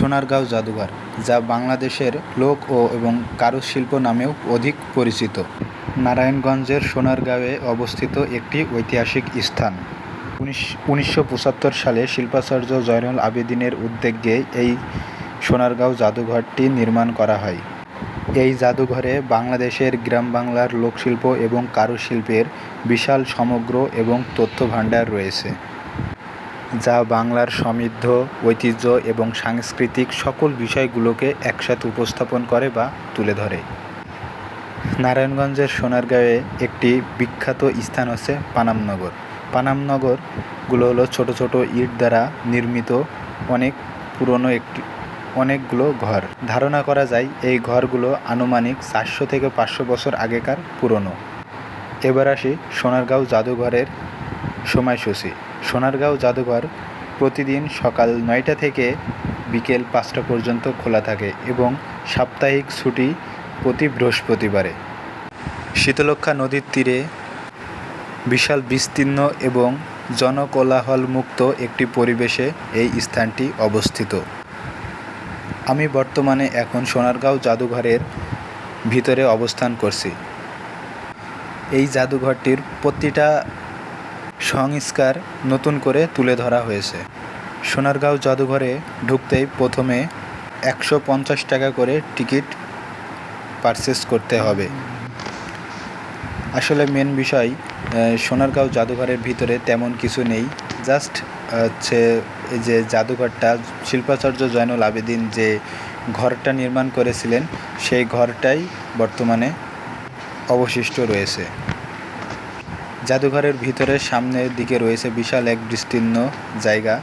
সোনারগাঁও জাদুঘর, যা বাংলাদেশের লোক ও এবং কারুশিল্প নামেও অধিক পরিচিত। নারায়ণগঞ্জের সোনারগাঁওয়ে অবস্থিত একটি ঐতিহাসিক স্থান। উনিশ সালে শিল্পাচার্য জয়নুল আবেদিনের উদ্যোগে এই সোনারগাঁও জাদুঘরটি নির্মাণ করা হয়। এই জাদুঘরে বাংলাদেশের গ্রাম বাংলার লোকশিল্প এবং কারুশিল্পের বিশাল সমগ্র এবং তথ্য ভাণ্ডার রয়েছে। যা বাংলার সমৃদ্ধ, ঐতিহ্য এবং সাংস্কৃতিক সকল বিষয়গুলোকে একসাথে উপস্থাপন করে বা তুলে ধরে। নারায়ণগঞ্জের সোনারগাঁয়ে একটি বিখ্যাত স্থান হচ্ছে পানামনগর। পানামনগরগুলো হলো ছোট ছোট ইট দ্বারা নির্মিত অনেক পুরনো একটি, অনেকগুলো ঘর। ধারণা করা যায় এই ঘরগুলো আনুমানিক চারশো থেকে পাঁচশো বছর আগেকার পুরনো। এবার আসি সোনারগাঁও জাদুঘরের সময়সূচি। সোনারগাঁও জাদুঘর প্রতিদিন সকাল নয়টা থেকে বিকেল পাঁচটা পর্যন্ত খোলা থাকে এবং সাপ্তাহিক ছুটি প্রতি বৃহস্পতিবারে। শীতলক্ষা নদীর তীরে বিশাল বিস্তীর্ণ এবং জনকোলাহলমুক্ত একটি পরিবেশে এই স্থানটি অবস্থিত। আমি বর্তমানে এখন সোনারগাঁও জাদুঘরের ভিতরে অবস্থান করছি। এই জাদুঘরটির প্রতিটা সংস্কার নতুন করে তুলে ধরা হয়েছে। সোনারগাঁও জাদুঘরে ঢুকতেই প্রথমে একশো পঞ্চাশ টাকা করে টিকিট পারচেস করতে হবে। আসলে মেন বিষয় সোনারগাঁও জাদুঘরের ভিতরে তেমন কিছু নেই। জাস্ট, হচ্ছে যে জাদুঘরটা, শিল্পাচার্য জয়নুল আবেদিন যে ঘরটা নির্মাণ করেছিলেন, সেই ঘরটাই বর্তমানে অবশিষ্ট রয়েছে। জাদুঘরের ভিতরে সামনের দিকে রয়েছে বিশাল এক বিস্তীর্ণ জায়গা।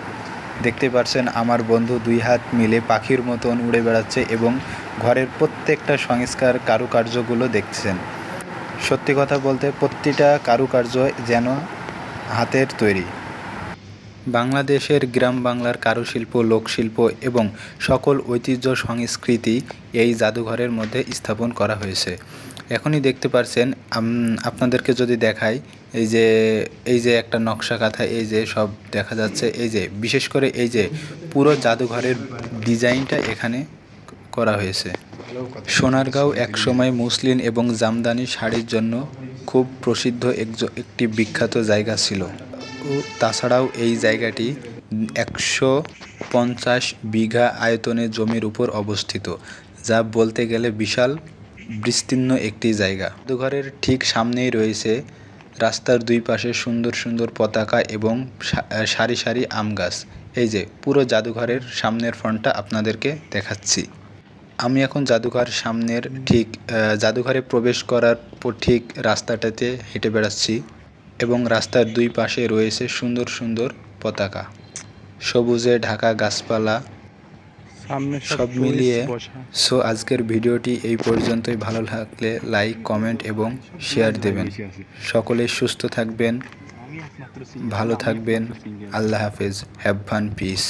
দেখতে পাচ্ছেন, আমার বন্ধু দুই হাত মিলে পাখির মতন উড়ে বেড়াচ্ছে এবং ঘরের প্রত্যেকটা সংস্কার কারুকার্যগুলো দেখছেন। সত্যি কথা বলতে প্রতিটা কারুকার্য যেন হাতের তৈরি। বাংলাদেশের গ্রাম বাংলার কারুশিল্প, লোকশিল্প এবং সকল ঐতিহ্য সংস্কৃতি এই জাদুঘরের মধ্যে স্থাপন করা হয়েছে। এখনই দেখতে পাচ্ছেন আম- আপনাদেরকে যদি দেখাই এই যে এই যে একটা নকশা কাঁথা, এই যে সব দেখা যাচ্ছে, এই যে, বিশেষ করে এই যে পুরো জাদুঘরের ডিজাইনটা এখানে করা হয়েছে। সোনারগাঁও একসময় মুসলিম এবং জামদানি শাড়ির জন্য খুব প্রসিদ্ধ একটি বিখ্যাত জায়গা ছিল। তাছাড়াও এই জায়গাটি একশো পঞ্চাশ বিঘা আয়তনের জমির উপর অবস্থিত, যা বলতে গেলে বিশাল বিস্তীর্ণ একটি জায়গা। জাদুঘরের ঠিক সামনেই রয়েছে রাস্তার দুই পাশে সুন্দর সুন্দর পতাকা এবং সা- সারি সারি আম গাছ। এই যে, পুরো জাদুঘরের সামনের ফ্রন্টটা আপনাদেরকে দেখাচ্ছি। আমি এখন জাদুঘর সামনের ঠিক জাদুঘরে প্রবেশ করার পর ঠিক রাস্তাটাতে হেঁটে বেড়াচ্ছি এবং রাস্তার দুই পাশে রয়েছে সুন্দর সুন্দর পতাকা। সবুজে ঢাকা গাছপালা সব মিলিয়ে। সো আজকের ভিডিওটি এই পর্যন্তই। ভালো লাগলে লাইক কমেন্ট এবং শেয়ার দেবেন। সকলে সুস্থ থাকবেন ভালো থাকবেন। আল্লাহ হাফেজ। Have fun piece